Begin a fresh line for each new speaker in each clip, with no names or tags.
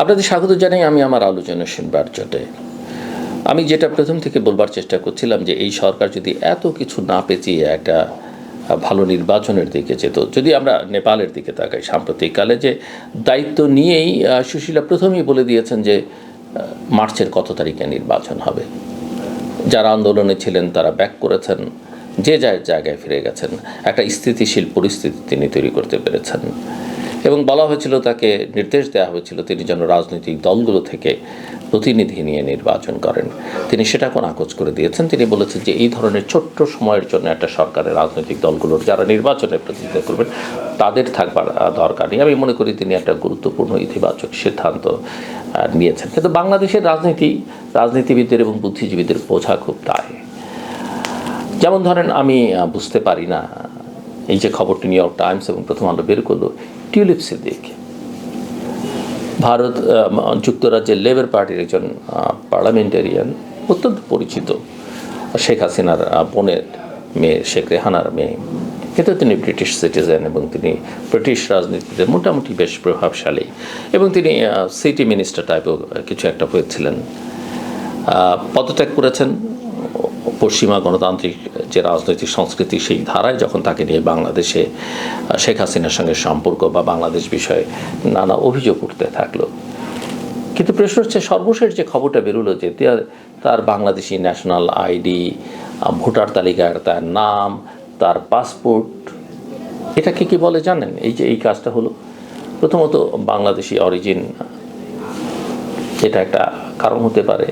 আপনাদের স্বাগত জানাই আমি আমার আলোচনা শুনবার জটে আমি যেটা প্রথম থেকে বলবার চেষ্টা করছিলাম যে এই সরকার যদি এত কিছু না পেঁচিয়ে একটা ভালো নির্বাচনের দিকে যেত, যদি আমরা নেপালের দিকে তাকাই, সাম্প্রতিককালে যে দায়িত্ব নিয়েই সুশীলা প্রথমেই বলে দিয়েছেন যে মার্চের কত তারিখে নির্বাচন হবে। যারা আন্দোলনে ছিলেন তারা ব্যাক করেছেন, যে যার জায়গায় ফিরে গেছেন, একটা স্থিতিশীল পরিস্থিতি তিনি তৈরি করতে পেরেছেন। এবং বলা হয়েছিল, তাকে নির্দেশ দেওয়া হয়েছিল, তিনি যেন রাজনৈতিক দলগুলো থেকে প্রতিনিধি নিয়ে নির্বাচন করেন। তিনি সেটা কোন আকোচ করে দিয়েছেন। তিনি বলেছেন যে, এই ধরনের ছোট্ট সময়ের জন্য একটা সরকারের রাজনৈতিক দলগুলোর যারা নির্বাচনে প্রতিনিধিত্ব করবেন, তাদের থাকবার দরকার নেই। আমি মনে করি তিনি একটা গুরুত্বপূর্ণ ইতিবাচক সিদ্ধান্ত নিয়েছেন। কিন্তু বাংলাদেশের রাজনীতি, রাজনীতিবিদদের এবং বুদ্ধিজীবীদের বোঝা খুব দায়। যেমন ধরেন, আমি বুঝতে পারি না, এই যে খবরটি নিউ ইয়র্ক টাইমস এবং প্রথম আলো বের করল টিউলিপ সিদ্দিক ভারত যুক্তরাজ্যের লেবার পার্টির একজন পার্লামেন্টারিয়ান, অত্যন্ত পরিচিত, শেখ হাসিনার বোনের মেয়ে, শেখ রেহানার মেয়ে। এতে তিনি ব্রিটিশ সিটিজেন এবং তিনি ব্রিটিশ রাজনীতিতে মোটামুটি বেশ প্রভাবশালী এবং তিনি সিটি মিনিস্টার টাইপও কিছু একটা হয়েছিলেন। পদত্যাগ করেছেন। পশ্চিমা গণতান্ত্রিক যে রাজনৈতিক সংস্কৃতি সেই ধারায় যখন তাকে নিয়ে বাংলাদেশে শেখ হাসিনার সঙ্গে সম্পর্ক বা বাংলাদেশ বিষয়ে নানা অভিযোগ উঠতে থাকল। কিন্তু প্রশ্ন হচ্ছে, সর্বশেষ যে খবরটা বেরোলো যে তার বাংলাদেশি ন্যাশনাল আইডি ভোটার তালিকার তার নাম, তার পাসপোর্ট এটা কি কি বলে জানেন? এই যে, এই কাজটা হলো। প্রথমত, বাংলাদেশি অরিজিন, এটা একটা কারণ হতে পারে।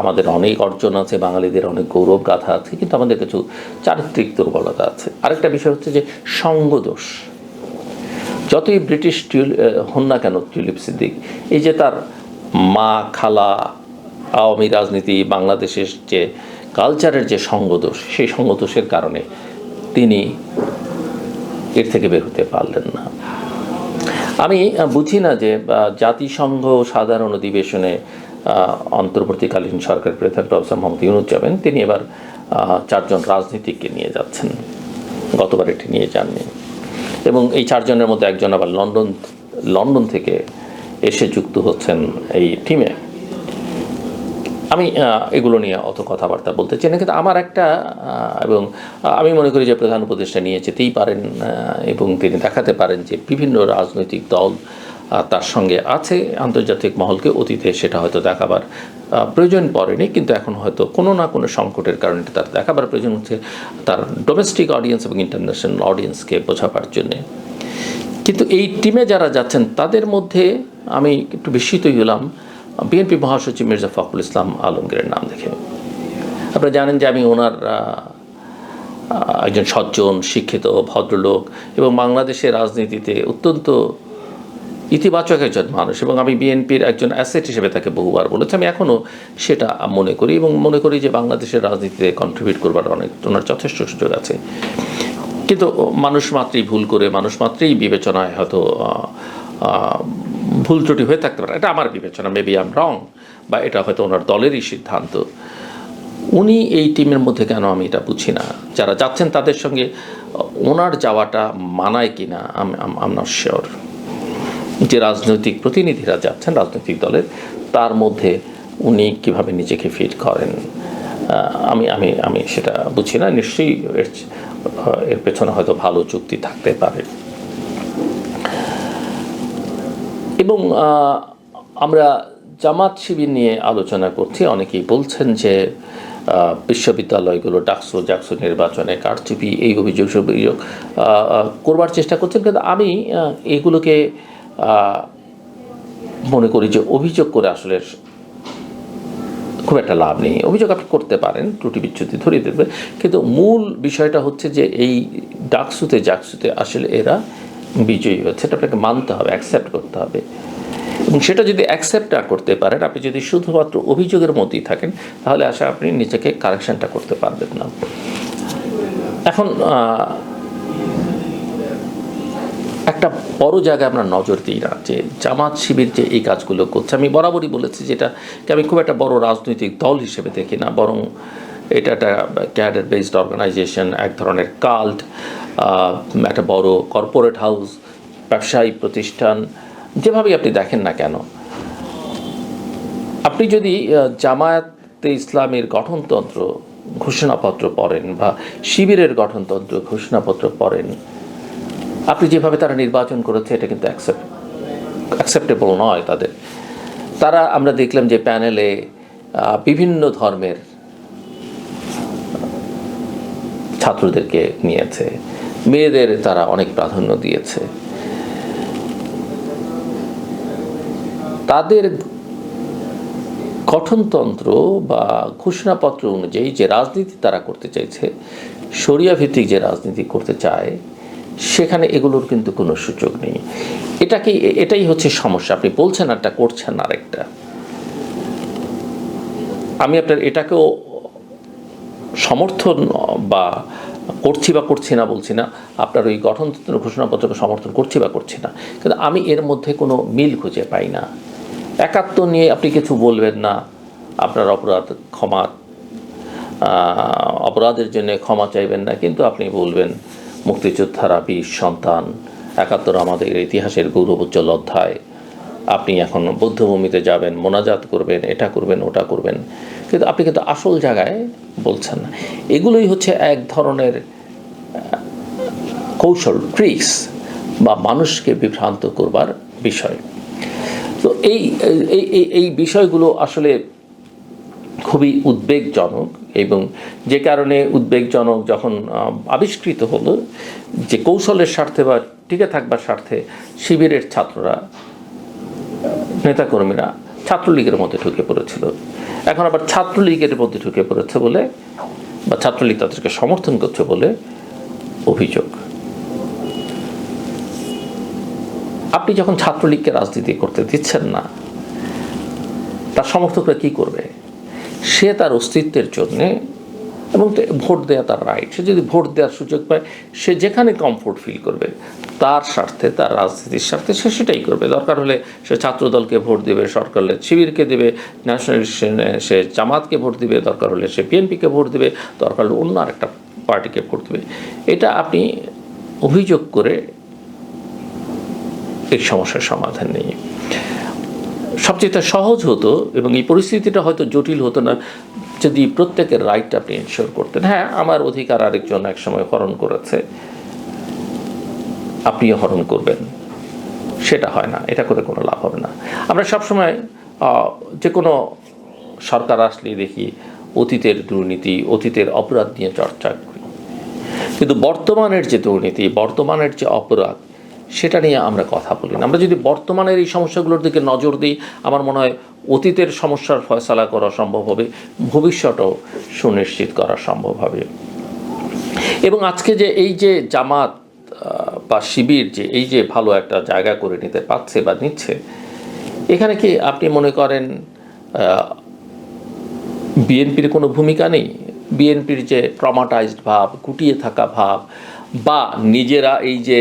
আমাদের অনেক অর্জন আছে, বাঙালিদের অনেক গৌরব গাথা আছে, কিন্তু আমাদের কিছু চারিত্রিক দুর্বলতা আছে। আরেকটা বিষয় হচ্ছে যে সঙ্গদোষ যতই ব্রিটিশ হন না কেন টিউলিপ সিদ্দিক, এই যে তার মা খালা, আওয়ামী রাজনীতি, বাংলাদেশের যে কালচারের যে সঙ্গদোষ সেই সঙ্গদোষের কারণে তিনি এর থেকে বের হতে পারলেন না। আমি বুঝি না যে জাতিসংঘ সাধারণ অধিবেশনে অন্তর্বর্তীকালীন সরকার প্রধান প্রফেসর মোহাম্মদ ইউনুস যাবেন। তিনি এবার চারজন রাজনীতিককে নিয়ে যাচ্ছেন। গতবার এটি নিয়ে যাননি। এবং এই চারজনের মধ্যে একজন আবার লন্ডন লন্ডন থেকে এসে যুক্ত হচ্ছেন এই টিমে। আমি এগুলো নিয়ে অত কথাবার্তা বলতে চাই না, কিন্তু আমার একটা এবং আমি মনে করি যে প্রধান উপদেষ্টা নিয়ে যেতেই পারেন এবং তিনি দেখাতে পারেন যে বিভিন্ন রাজনৈতিক দল তার সঙ্গে আছে আন্তর্জাতিক মহলকে অতীতে সেটা হয়তো দেখাবার প্রয়োজন পড়েনি, কিন্তু এখন হয়তো কোনো না কোনো সংকটের কারণে তার দেখাবার প্রয়োজন হচ্ছে তার ডোমেস্টিক অডিয়েন্স এবং ইন্টারন্যাশনাল অডিয়েন্সকে বোঝাবার জন্যে। কিন্তু এই টিমে যারা যাচ্ছেন, তাদের মধ্যে আমি একটু বিস্মিতই হলাম বিএনপি মহাসচিব মির্জা ফখরুল ইসলাম আলমগীরের নাম দেখে। আপনারা জানেন যে আমি ওনার একজন সজ্জন, শিক্ষিত, ভদ্রলোক এবং বাংলাদেশের রাজনীতিতে অত্যন্ত ইতিবাচক একজন মানুষ এবং আমি বিএনপির একজন অ্যাসেট হিসেবে তাকে বহুবার বলেছি। আমি এখনও সেটা মনে করি এবং মনে করি যে বাংলাদেশের রাজনীতিতে কন্ট্রিবিউট করবার অনেক, ওনার যথেষ্ট সুযোগ আছে। কিন্তু মানুষ মাত্রই ভুল করে, মানুষ মাত্রেই বিবেচনায় হয়তো ভুল ত্রুটি হয়ে থাকতে পারে। এটা আমার বিবেচনা মেবি আম রং বা এটা হয়তো ওনার দলেরই সিদ্ধান্ত। উনি এই টিমের মধ্যে কেন আমি এটা বুঝি না? যারা যাচ্ছেন তাদের সঙ্গে, ওনার যাওয়াটা মানায় কি না আম নট শিওর যে রাজনৈতিক প্রতিনিধিরা যাচ্ছেন রাজনৈতিক দলের, তার মধ্যে উনি কীভাবে নিজেকে ফিট করেন? আমি আমি আমি সেটা বুঝি না। নিশ্চয়ই এর পেছনে হয়তো ভালো চুক্তি থাকতে পারে। এবং আমরা জামাত শিবির নিয়ে আলোচনা করছি। অনেকেই বলছেন যে বিশ্ববিদ্যালয়গুলো ডাকসু জাকসু নির্বাচনে কারচুপি, এই অভিযোগ অভিযোগ করবার চেষ্টা করছেন। কিন্তু আমি এগুলোকে মনে করি যে অভিযোগ করে আসলে খুব একটা লাভ নেই। অভিযোগ আপনি করতে পারেন, ত্রুটি বিচ্ছুতি ধরিয়ে দেবে। কিন্তু মূল বিষয়টা হচ্ছে যে এই ডাকসুতে জাকসুতে আসলে এরা বিজয়ী হচ্ছে। এটা আপনাকে মানতে হবে অ্যাকসেপ্ট করতে হবে। এবং সেটা যদি অ্যাকসেপ্ট না করতে পারেন, আপনি যদি শুধুমাত্র অভিযোগের মধ্যেই থাকেন, তাহলে আশা আপনি নিজেকে কারেকশনটা করতে পারবেন না। এখন একটা বড় জায়গায় আমরা নজর দিই না যে জামাত শিবির যে এই কাজগুলো করছে। আমি বরাবরই বলেছি যেটা আমি খুব একটা বড় রাজনৈতিক দল হিসেবে দেখি না, বরং এটা একটা ক্যাডার বেসড অর্গানাইজেশন, এক ধরনের কাল্ট একটা বড় কর্পোরেট হাউস, ব্যবসায়ী প্রতিষ্ঠান, যেভাবেই আপনি দেখেন না কেন। আপনি যদি জামায়াতে ইসলামের গঠনতন্ত্র ঘোষণাপত্র পড়েন বা শিবিরের গঠনতন্ত্র ঘোষণাপত্র পড়েন আপনি যেভাবে তারা নির্বাচন করেছে, এটা কিন্তু অ্যাকসেপ্ট অ্যাকসেপ্টেবল নয় তাদের। তারা, আমরা দেখলাম যে প্যানেলে বিভিন্ন ধর্মের ছাত্রদেরকে নিয়েছে। মেয়েদের তারা অনেক প্রাধান্য দিয়েছে। তাদের গঠনতন্ত্র বা ঘোষণাপত্র অনুযায়ী যে রাজনীতি তারা করতে চাইছে শরিয়া ভিত্তিক যে রাজনীতি করতে চায় সেখানে এগুলোর কিন্তু কোনো সুযোগ নেই। এটাকে এটাই হচ্ছে সমস্যা। আপনি বলছেন একটা করছেন আরেকটা। আমি আপনার এটাকেও সমর্থন বা করছি বা করছি না বলছি না, আপনার ওই গঠনতন্ত্র ঘোষণাপত্রকে সমর্থন করছি বা করছি না, কিন্তু আমি এর মধ্যে কোনো মিল খুঁজে পাই না। একাত্ম নিয়ে আপনি কিছু বলবেন না, আপনার অপরাধ ক্ষমা অপরাধের জন্য ক্ষমা চাইবেন না, কিন্তু আপনি বলবেন মুক্তিযোদ্ধারা বীর সন্তান, একাত্তর আমাদের ইতিহাসের গৌরবোজ্জ্বল অধ্যায়। আপনি এখন বৌদ্ধভূমিতে যাবেন, মোনাজাত করবেন, এটা করবেন, ওটা করবেন। কিন্তু আপনি কিন্তু আসল জায়গায় বলছেন না। এগুলোই হচ্ছে এক ধরনের কৌশল ট্রিক্স বা মানুষকে বিভ্রান্ত করবার বিষয়। তো এই এই এই এই বিষয়গুলো আসলে খুবই উদ্বেগজনক এবং যে কারণে উদ্বেগজনক যখন আবিষ্কৃত হলো যে কৌশলের স্বার্থে বা টিকে থাকবার স্বার্থে শিবিরের ছাত্ররা, নেতাকর্মীরা ছাত্রলীগের মধ্যে ঢুকে পড়েছিল। এখন আবার ছাত্রলীগের মধ্যে ঢুকে পড়েছে বলে বা ছাত্রলীগ তাদেরকে সমর্থন করছে বলে অভিযোগ। আপনি যখন ছাত্রলীগকে রাজনীতি করতে দিচ্ছেন না, তার সমর্থকরা কি করবে? সে তার অস্তিত্বের জন্যে এবং ভোট দেওয়া তার রাইট সে যদি ভোট দেওয়ার সুযোগ পায়, সে যেখানে কমফোর্ট ফিল করবে, তার স্বার্থে, তার রাজনীতির স্বার্থে সে সেটাই করবে। দরকার হলে সে ছাত্রদলকে ভোট দেবে সরকার শিবিরকে দেবে ন্যাশনাল সে জামাতকে ভোট দেবে, দরকার হলে সে বিএনপিকে ভোট দেবে, দরকার হলে অন্য আরেকটা পার্টিকে ভোট দেবে। এটা আপনি অভিযোগ করে এই সমস্যার সমাধান নেই। সবচেয়ে সহজ হতো এবং এই পরিস্থিতিটা হয়তো জটিল হতো না যদি প্রত্যেকের রাইটটা আপনি এনশোর করতেন। হ্যাঁ আমার অধিকার আরেকজন একসময় হরণ করেছে। আপনিও হরণ করবেন। সেটা হয় না, এটা করে কোনো লাভ হবে না। আমরা সবসময় যে কোনো সরকার আসলেই দেখি অতীতের দুর্নীতি, অতীতের অপরাধ নিয়ে চর্চা করি। কিন্তু বর্তমানের যে দুর্নীতি, বর্তমানের যে অপরাধ সেটা নিয়ে আমরা কথা বলি না। আমরা যদি বর্তমানের এই সমস্যাগুলোর দিকে নজর দিই, আমার মনে হয় অতীতের সমস্যার ফয়সালা করা সম্ভব হবে, ভবিষ্যতও সুনিশ্চিত করা সম্ভব হবে। এবং আজকে যে এই যে জামাত বা শিবির যে এই যে ভালো একটা জায়গা করে নিতে পারছে বা নিচ্ছে, এখানে কি আপনি মনে করেন বিএনপির কোনো ভূমিকা নেই? বিএনপির যে ট্রমাটাইজড ভাব, গুটিয়ে থাকা ভাব, বা নিজেরা এই যে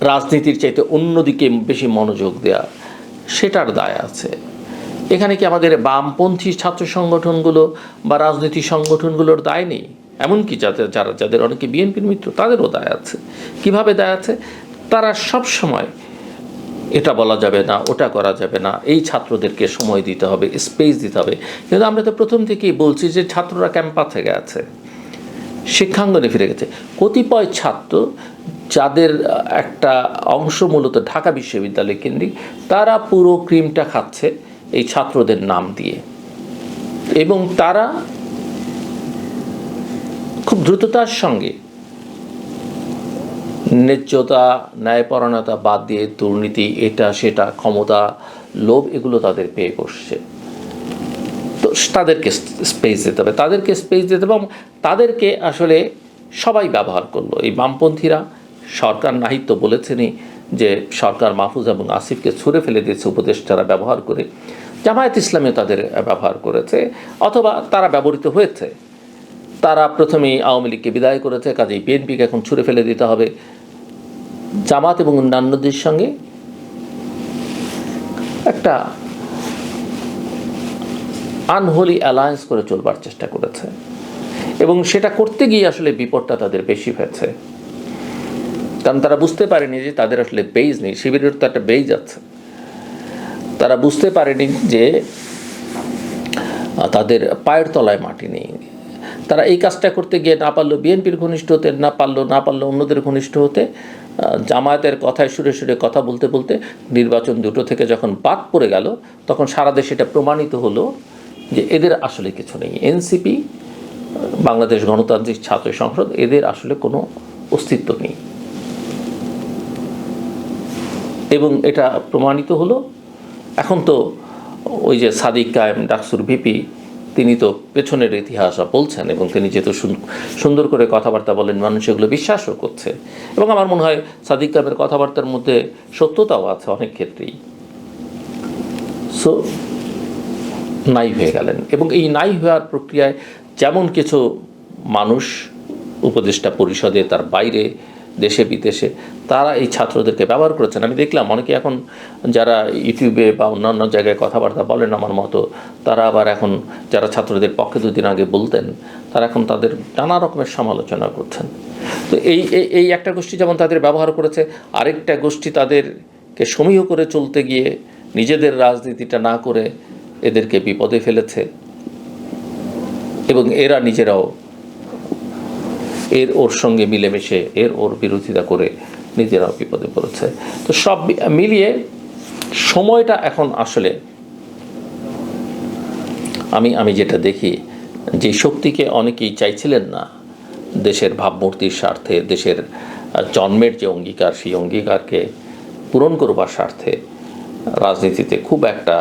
রাজনীতির চাইতে অন্যদিকে বেশি মনোযোগ দেয়া, সেটার দায় আছে। এখানে কি আমাদের বামপন্থী ছাত্র সংগঠনগুলো বা রাজনীতি সংগঠনগুলোর দায় নেই? এমনকি যাদের, যারা, যাদের অনেকে বিএনপির মিত্র, তাদেরও দায় আছে। কীভাবে দায় আছে? তারা সব সময় এটা বলা যাবে না, ওটা করা যাবে না, এই ছাত্রদেরকে সময় দিতে হবে স্পেস দিতে হবে। কিন্তু আমরা তো প্রথম থেকেই বলছি যে ছাত্ররা ক্যাম্পা থেকে আছে শিক্ষাঙ্গনে ফিরে গেছে। কতিপয় ছাত্র যাদের একটা অংশ মূলত ঢাকা বিশ্ববিদ্যালয় কেন্দ্রিক, তারা পুরো ক্রিমটা খাচ্ছে এই ছাত্রদের নাম দিয়ে। এবং তারা খুব দ্রুততার সঙ্গে ন্যায্যতা, ন্যায়পরায়ণতা বাদ দিয়ে দুর্নীতি, এটা, সেটা, ক্ষমতা, লোভ, এগুলো তাদের পেয়ে বসছে। তো তাদেরকে স্পেস দিতে হবে, তাদেরকে স্পেস দিতে হবে এবং তাদেরকে আসলে সবাই ব্যবহার করল। এই বামপন্থীরা সরকার নাহিত্য বলেছেনই যে সরকার মাহফুজ এবং আসিফকে ছুঁড়ে ফেলে দিয়েছে উপদেষ্টারা ব্যবহার করে। জামায়াত ইসলামে তাদের ব্যবহার করেছে, অথবা তারা ব্যবহৃত হয়েছে। তারা প্রথমেই আওয়ামী লীগকে বিদায় করেছে, কাজেই বিএনপিকে এখন ছুঁড়ে ফেলে দিতে হবে। জামাত এবং অন্যান্যদের সঙ্গে একটা আনহোলি অ্যালায়েন্স করে চলবার চেষ্টা করেছে। এবং সেটা করতে গিয়ে আসলে বিপদটা তাদের বেশি হয়েছে। কারণ তারা বুঝতে পারেনি যে তাদের আসলে বেজ নেই, শিবিরের তো একটা বেজ আছে। তারা বুঝতে পারেনি যে তাদের পায়ের তলায় মাটি নেই। তারা এই কাজটা করতে গিয়ে না পারল বিএনপির ঘনিষ্ঠ হতে, না পারল না পারল অন্যদের ঘনিষ্ঠ হতে জামায়াতের কথায় সুরে সুরে কথা বলতে বলতে নির্বাচন দুটো থেকে যখন বাদ পড়ে গেল, তখন সারা দেশে এটা প্রমাণিত হলো যে এদের আসলে কিছু নেই। এনসিপি বাংলাদেশ গণতান্ত্রিক ছাত্র সংসদ, এদের আসলে কোনো অস্তিত্ব নেই। এবং এটা প্রমাণিত হলো, এখন তো ওই যে সাদিক কায়েম ডাকসুর ভিপি, তিনি তো পেছনের ইতিহাস বলছেন এবং তিনি যেহেতু সুন- সুন্দর করে কথাবার্তা বলেন, মানুষ এগুলো বিশ্বাসও করছে। এবং আমার মনে হয় সাদিক কায়েমের কথাবার্তার মধ্যে সত্যতাও আছে অনেক ক্ষেত্রেই। সো, নাই হয়ে গেলেন। এবং এই নাই হওয়ার প্রক্রিয়ায় যেমন কিছু মানুষ, উপদেষ্টা পরিষদে তার বাইরে দেশে, বিদেশে, তারা এই ছাত্রদেরকে ব্যবহার করেছেন। আমি দেখলাম অনেকে এখন যারা ইউটিউবে বা অন্যান্য জায়গায় কথাবার্তা বলেন আমার মতো, তারা আবার এখন যারা ছাত্রদের পক্ষে দুদিন আগে বলতেন, তারা এখন তাদের নানা রকমের সমালোচনা করছেন। তো এই, এই- একটা গোষ্ঠী যেমন তাদের ব্যবহার করেছে, আরেকটা গোষ্ঠী তাদেরকে সমীহ করে চলতে গিয়ে নিজেদের রাজনীতিটা না করে এদেরকে বিপদে ফেলেছে এবং এরা নিজেরাও এর ওর সঙ্গে মিলেমিশে, এর ওর বিরোধিতা করে নিজেরাও বিপদে পড়েছে। তো সব মিলিয়ে সময়টা এখন আসলে আমি আমি যেটা দেখি, যে শক্তিকে অনেকেই চাইছিলেন না দেশের ভাবমূর্তির স্বার্থে, দেশের জন্মের যে অঙ্গীকার, সেই অঙ্গীকারকে পূরণ করবার স্বার্থে রাজনীতিতে খুব একটা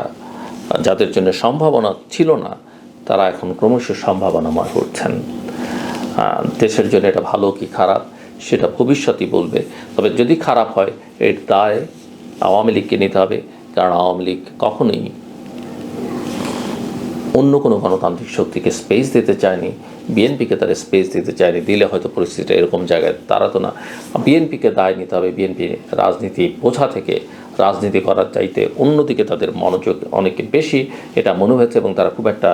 যাদের জন্য সম্ভাবনা ছিল না, তারা এখন ক্রমশ সম্ভাবনাময় হচ্ছেন। দেশের জন্য এটা ভালো কি খারাপ সেটা ভবিষ্যতই বলবে। তবে যদি খারাপ হয়, এর দায় আওয়ামী লীগকে নিতে হবে, কারণ আওয়ামী লীগ কখনোই অন্য কোনো গণতান্ত্রিক শক্তিকে স্পেস দিতে চায়নি। বিএনপিকে তারা স্পেস দিতে চায়নি, দিলে হয়তো পরিস্থিতিটা এরকম জায়গায় তারা তো না বিএনপিকে দায় নিতে হবে বিএনপি রাজনীতি বোঝা থেকে রাজনীতি করার চাইতে অন্যদিকে তাদের মনোযোগ অনেক বেশি, এটা মনে হয়েছে এবং তারা খুব একটা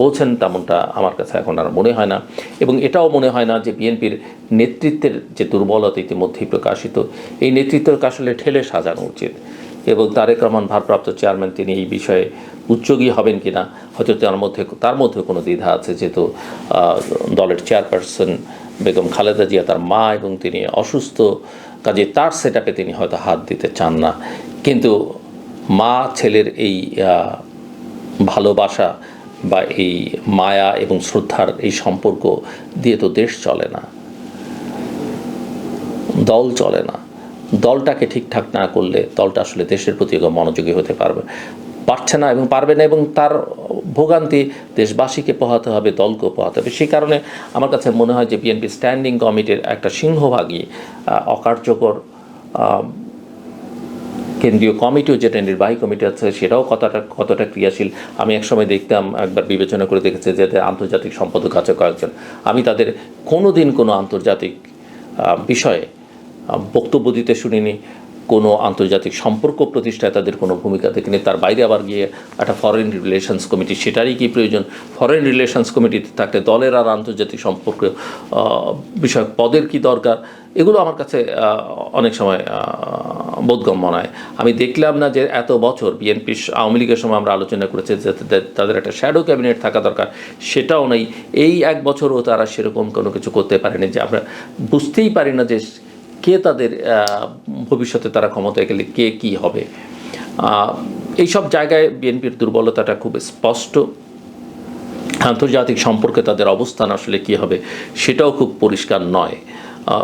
বোঝেন তেমনটা আমার কাছে এখন আর মনে হয় না। এবং এটাও মনে হয় না যে বিএনপির নেতৃত্বের যে দুর্বলতা ইতিমধ্যেই প্রকাশিত, এই নেতৃত্বকে আসলে ঠেলে সাজানো উচিত। এবং তারেক রহমান ভারপ্রাপ্ত চেয়ারম্যান, তিনি এই বিষয়ে উচ্চগী হবেন কিনা, হয়তো তার মধ্যে তার মধ্যে কোনো দ্বিধা আছে, যেহেতু দলের চেয়ারপারসন বেগম খালেদা জিয়া তার মা এবং তিনি অসুস্থ কাজে তার সেট তিনি হয়তো হাত দিতে চান না। কিন্তু মা ছেলের এই ভালোবাসা বা এই মায়া এবং শ্রদ্ধার এই সম্পর্ক দিয়ে তো দেশ চলে না। দল চলে না। দলটাকে ঠিকঠাক না করলে দলটা আসলে দেশের প্রতি মনোযোগী হতে পারবে। পারছে না এবং পারবে না এবং তার ভোগান্তি দেশবাসীকে পোহাতে হবে, দলকেও পোহাতে হবে। সেই কারণে আমার কাছে মনে হয় যে বিএনপি স্ট্যান্ডিং কমিটির একটা সিংহভাগই অকার্যকর কেন্দ্রীয় কমিটিও যেটা নির্বাহী কমিটি আছে সেটাও কতটা কতটা ক্রিয়াশীল, আমি একসময় দেখতাম, একবার বিবেচনা করে দেখেছি যে আন্তর্জাতিক সম্পাদক আছে কয়েকজন। আমি তাদের কোনো দিন কোনো আন্তর্জাতিক বিষয়ে বক্তব্য দিতে শুনিনি। কোনো আন্তর্জাতিক সম্পর্ক প্রতিষ্ঠায় তাদের কোনো ভূমিকা দেখেনি। তার বাইরে আবার গিয়ে একটা ফরেন রিলেশনস কমিটি সেটারই কি প্রয়োজন? ফরেন রিলেশনস কমিটিতে থাকলে দলের আর আন্তর্জাতিক সম্পর্ক বিষয়ক পদের কি দরকার? এগুলো আমার কাছে অনেক সময় বোধগম্য নয়। আমি দেখলাম না যে এত বছর বিএনপি আওয়ামী লীগের সময় আমরা আলোচনা করেছি যে তাদের একটা শ্যাডো ক্যাবিনেট থাকা দরকার। সেটাও নেই। এই এক বছরও তারা সেরকম কোনো কিছু করতে পারেনি যে আমরা বুঝতেই পারি না যে কে তাদের ভবিষ্যতে তারা ক্ষমতায় গেলে কে কি হবে? এইসব জায়গায় বিএনপির দুর্বলতাটা খুব স্পষ্ট। আন্তর্জাতিক সম্পর্কে তাদের অবস্থান আসলে কী হবে সেটাও খুব পরিষ্কার নয়।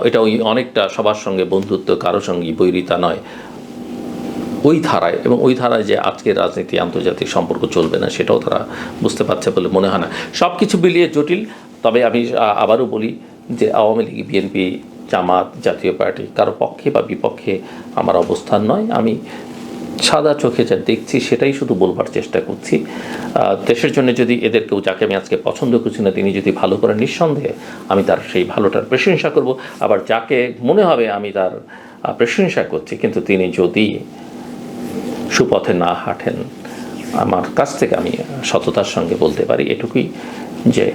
এটা ওই অনেকটা সবার সঙ্গে বন্ধুত্ব, কারও সঙ্গে বৈরিতা নয়। ওই ধারায় এবং ওই ধারায় যে আজকের রাজনীতি, আন্তর্জাতিক সম্পর্ক চলবে না, সেটাও তারা বুঝতে পারছে বলে মনে হয় না। সব কিছু মিলিয়ে জটিল, তবে আমি আবারও বলি যে আওয়ামী লীগ, বিএনপি জামাত জাতীয় পার্টি কারও পক্ষে বা বিপক্ষে আমার অবস্থান নয়। আমি সাদা চোখে যা দেখছি সেটাই শুধু বলবার চেষ্টা করছি। দেশের জন্য যদি এদের কেউ যাকে আমি আজকে পছন্দ করছি না, তিনি যদি ভালো করেন নিঃসন্দেহে আমি তার সেই ভালোটার প্রশংসা করব। আবার যাকে মনে হবে আমি তার প্রশংসা করছি, কিন্তু তিনি যদি সুপথে না হাঁটেন, আমার কাছ থেকে আমি সততার সঙ্গে বলতে পারি এটুকুই যে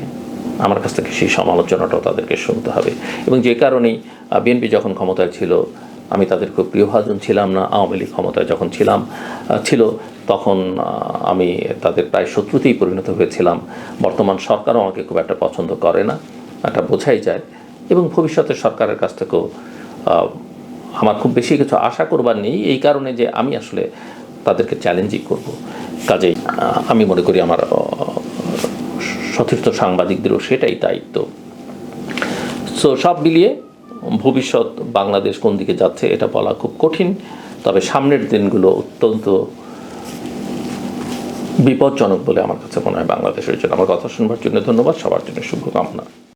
আমার কাছ থেকে সেই সমালোচনাটাও তাদেরকে শুনতে হবে। এবং যে কারণেই বিএনপি যখন ক্ষমতায় ছিল, আমি তাদের খুব প্রিয়ভাজন ছিলাম না, আওয়ামী লীগ ক্ষমতায় যখন ছিলাম ছিল, তখন আমি তাদের প্রায় শত্রুতেই পরিণত হয়েছিলাম। বর্তমান সরকারও আমাকে খুব একটা পছন্দ করে না একটা বোঝাই যায়। এবং ভবিষ্যতে সরকারের কাছ থেকেও আমার খুব বেশি কিছু আশা করবার নেই, এই কারণে যে আমি আসলে তাদেরকে চ্যালেঞ্জই করব। কাজেই আমি মনে করি আমার সতীর্থ সাংবাদিকদেরও সেটাই দায়িত্ব। সো সব মিলিয়ে ভবিষ্যৎ বাংলাদেশ কোন দিকে যাচ্ছে এটা বলা খুব কঠিন, তবে সামনের দিনগুলো অত্যন্ত বিপজ্জনক বলে আমার কাছে মনে হয় বাংলাদেশের জন্য। আমার কথা শুনবার জন্য ধন্যবাদ, সবার জন্য শুভকামনা।